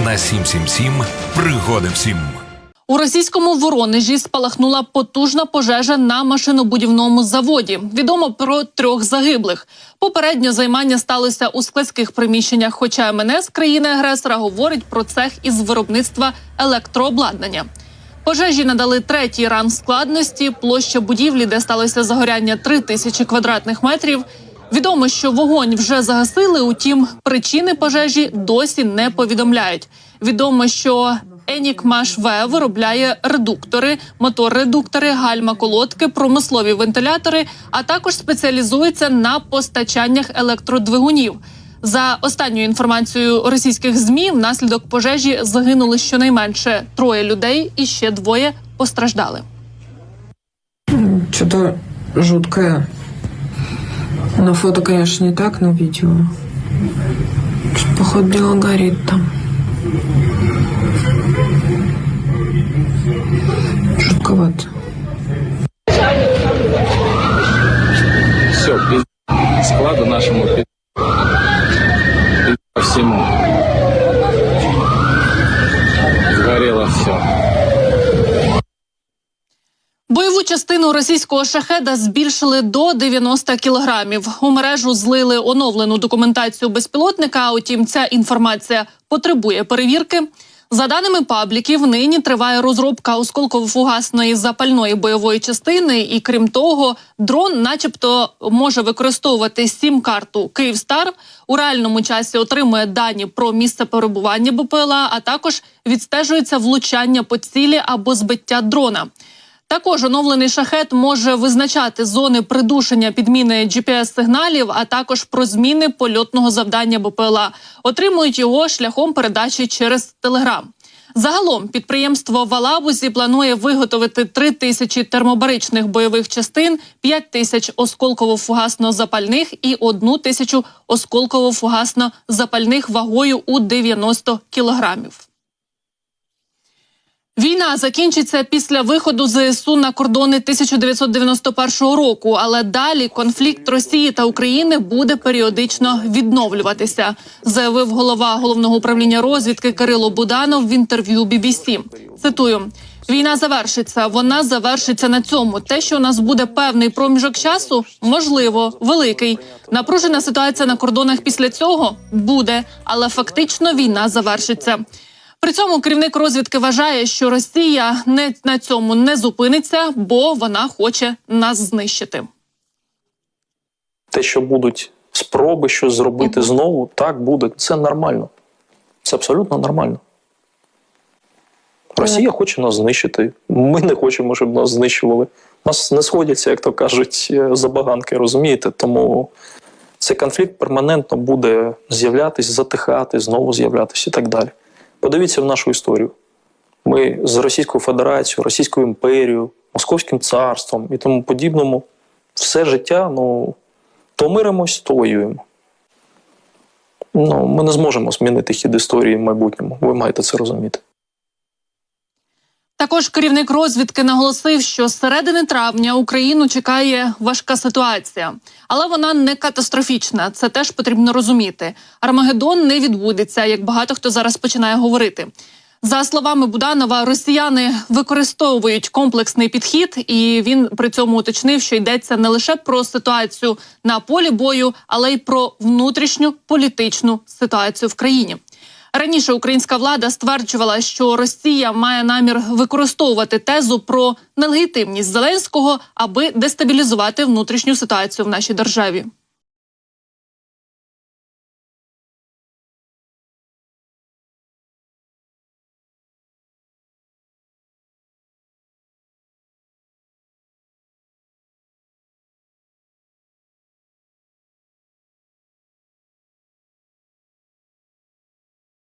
на 777 пригоди всім. У російському Воронежі спалахнула потужна пожежа на машинобудівному заводі. Відомо про трьох загиблих. Попередньо займання сталося у складських приміщеннях. Хоча МНС країни-агресора говорить про цех із виробництва електрообладнання. Пожежі надали третій ранг складності. Площа будівлі, де сталося загоряння 3 тисячі квадратних метрів. Відомо, що вогонь вже загасили, утім, причини пожежі досі не повідомляють. Відомо, що Енікмаш В виробляє редуктори, мотор-редуктори, гальма-колодки, промислові вентилятори, а також спеціалізується на постачаннях електродвигунів. За останньою інформацією російських змі, внаслідок пожежі загинули щонайменше троє людей, і ще двоє постраждали. Что-то жуткое. На фото, конечно, не так, на видео. Походу, дело горит там. Жутковато. все, пиз... складу нашему пиз... всему. Частину російського шахеда збільшили до 90 кілограмів. У мережу злили оновлену документацію безпілотника. Утім, ця інформація потребує перевірки. За даними пабліків, нині триває розробка осколково-фугасної запальної бойової частини, і крім того, дрон, начебто, може використовувати сім-карту Київстар у реальному часі отримує дані про місце перебування БПЛА, а також відстежується влучання по цілі або збиття дрона. Також оновлений шахет може визначати зони придушення підміни GPS-сигналів, а також про зміни польотного завдання БПЛА. Отримують його шляхом передачі через Телеграм. Загалом підприємство в Алабузі планує виготовити 3 тисячі термобаричних бойових частин, 5 тисяч осколково-фугасно-запальних і 1 тисячу осколково-фугасно-запальних вагою у 90 кілограмів. Війна закінчиться після виходу ЗСУ на кордони 1991 року, але далі конфлікт Росії та України буде періодично відновлюватися, заявив голова головного управління розвідки Кирило Буданов в інтерв'ю BBC. Цитую. Війна завершиться. Вона завершиться на цьому. Те, що у нас буде певний проміжок часу, можливо, великий. Напружена ситуація на кордонах після цього буде, але фактично війна завершиться. При цьому керівник розвідки вважає, що Росія не на цьому не зупиниться, бо вона хоче нас знищити. те, що будуть спроби щось зробити знову, так буде. Це нормально. Це абсолютно нормально. Росія хоче нас знищити. Ми не хочемо, щоб нас знищували. Нас не сходяться, як то кажуть, е, забаганки, розумієте? Тому цей конфлікт перманентно буде з'являтись, затихати, знову з'являтися і так далі. Подивіться в нашу історію. Ми з Російською Федерацією, Російською імперією, Московським царством і тому подібному все життя ну, то миримось, то воюємо. Ну, ми не зможемо змінити хід історії в майбутньому. Ви маєте це розуміти. Також керівник розвідки наголосив, що з середини травня Україну чекає важка ситуація, але вона не катастрофічна. Це теж потрібно розуміти. Армагеддон не відбудеться, як багато хто зараз починає говорити. За словами Буданова, росіяни використовують комплексний підхід, і він при цьому уточнив, що йдеться не лише про ситуацію на полі бою, але й про внутрішню політичну ситуацію в країні. Раніше українська влада стверджувала, що Росія має намір використовувати тезу про нелегітимність Зеленського, аби дестабілізувати внутрішню ситуацію в нашій державі.